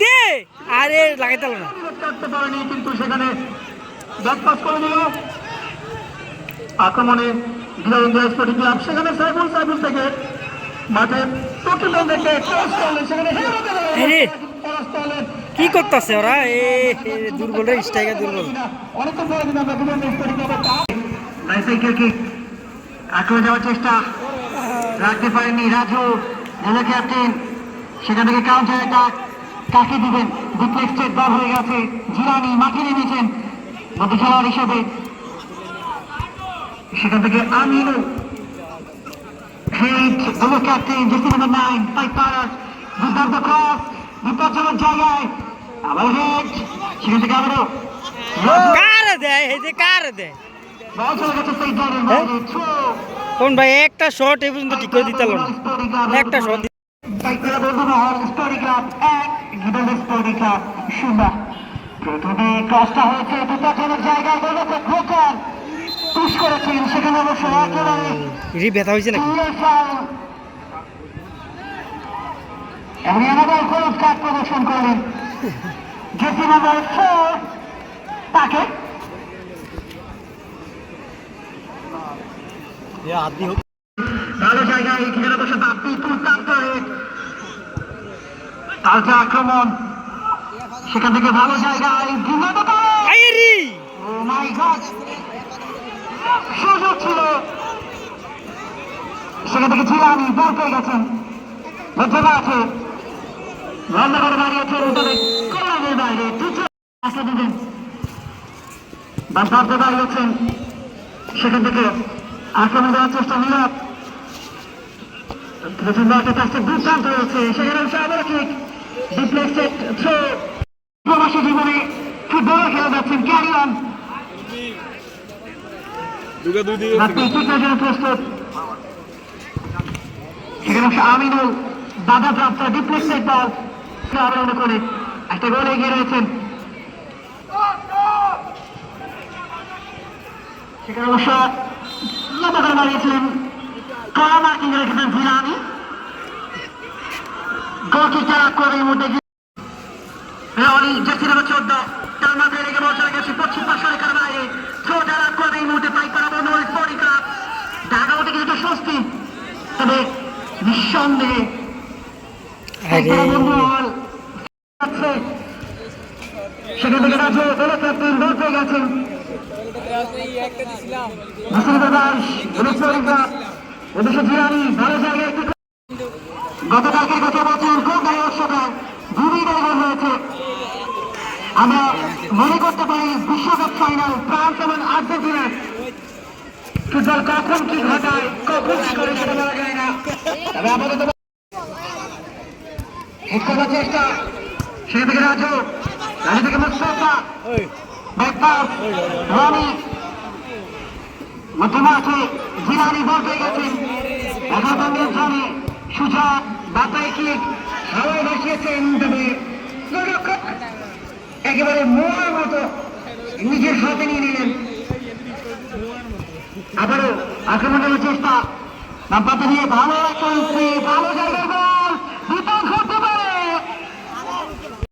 দে। আরে লাগাইতে না। পারেনি কিন্তু সেখানে করে দিল আক্রমণে ধীরেন্দ্র স্পোর্টিং ক্লাব সেখানে সাইবুল সাইবুল থেকে মাঠে প্রকৃত দেখে ক্রস করলেন সেখানে কি করতেছে ওরা? এ দুর্বল রে স্ট্রাইকার দুর্বল। অনেকক্ষণ আমরা স্পোর্টিং ক্লাবের আক্রমণ যাওয়ার চেষ্টা। রাখতে পারেননি রাজু। হ্যালো ক্যাপ্টেন সেখান থেকে কাউন্টার অ্যাটাক কাকে দিবেন? ডিপ্লেক্সের বল হয়ে গেছে। জিরানি মাঠে নেমেছেন মধ্যে খেলোয়াড় হিসেবে। সেখান থেকে আমিনু। হেড হ্যালো ক্যাপ্টেন জেসি নাম্বার নাইন ফাইভ পাওয়ার দুর্দান্ত ক্রস বিপজ্জনক জায়গায়। আবার হেড সেখান থেকে আবারও কার দেয়? এই যে কার দেয়? বল চলে গেছে সেই দলের বাইরে থ্রো কোন ভাই, একটা শট এই পর্যন্ত ঠিক করে দিতে পারল না। একটা শট করেছেন সেখানে হয়েছে প্রদর্শন তাকে ভালো জায়গায় ঘিরে বসে বাপ্পি দুর্দান্ত hit। তালচা আক্রমণ। সেখান থেকে ভালো জায়গায় বিনোদ আইরি! ও মাই গড। সুযোগ ছিল। সেখান থেকে জিলানি বল পেয়ে গেছেন। মধ্যমা আছে। রান্না করে দাঁড়িয়েছেন তবে কল্যাণের বাইরে আসলে দিবেন সেখান থেকে আক্রমণ দেওয়ার চেষ্টা দুর্দান্ত সেখানে ঠিক ডিপ্লেক্সেড থ্রো প্রবাসী জীবনে ফুটবল খেলে যাচ্ছেন প্রস্তুত। সেখানে আমিনুল বাধা প্রাপ্ত ডিপ্লেক্সেড বল করে একটা গোল এগিয়ে রয়েছেন। সেখানে অবশ্য লম্বা করে কড়া মার্কিং রেখেছেন জিলানি গোলকিটা করে মধ্যে রনি জার্সি নাম্বার চোদ্দ। তার মাথায় রেখে বল চলে গেছে পশ্চিম পাশ বাইরে। থ্রো দ্বারা করে এই মুহূর্তে পাই করা বন্ধ স্পোর্টিং ক্লাব। কিছুটা স্বস্তি। তবে নিঃসন্দেহে সেখান থেকে রাজু বলে ক্যাপ্টেন বল পেয়ে গেছেন মুসলিম দাস ইলেকট্রনিক ক্লাব এদেশে জিরানি ভালো জায়গায় একটু গতকালকের কথা বলছেন কোন গাড়ি অশ্বকার দুই গোল হয়েছে আমরা মনে করতে পারি বিশ্বকাপ ফাইনাল। ফ্রান্স এবং আর্জেন্টিনার ফুটবল কখন কি ঘটায় কখন কি করে সেটা বলা যায় না তবে আপাতত হিট করার চেষ্টা সে থেকে রাজু রাজু মুস্তফা রনি মধ্যমাঠে জিলানি বল পেয়ে গেছেন। জনে সুজা বাতায় কিক হাওয়ায় ভাসিয়েছেন তবে একেবারে মোয়ার মতো নিজের হাতে নিয়ে নিলেন। আবারও আক্রমণের চেষ্টা। নাম্পাতে নিয়ে ভালো ভালো বিপদ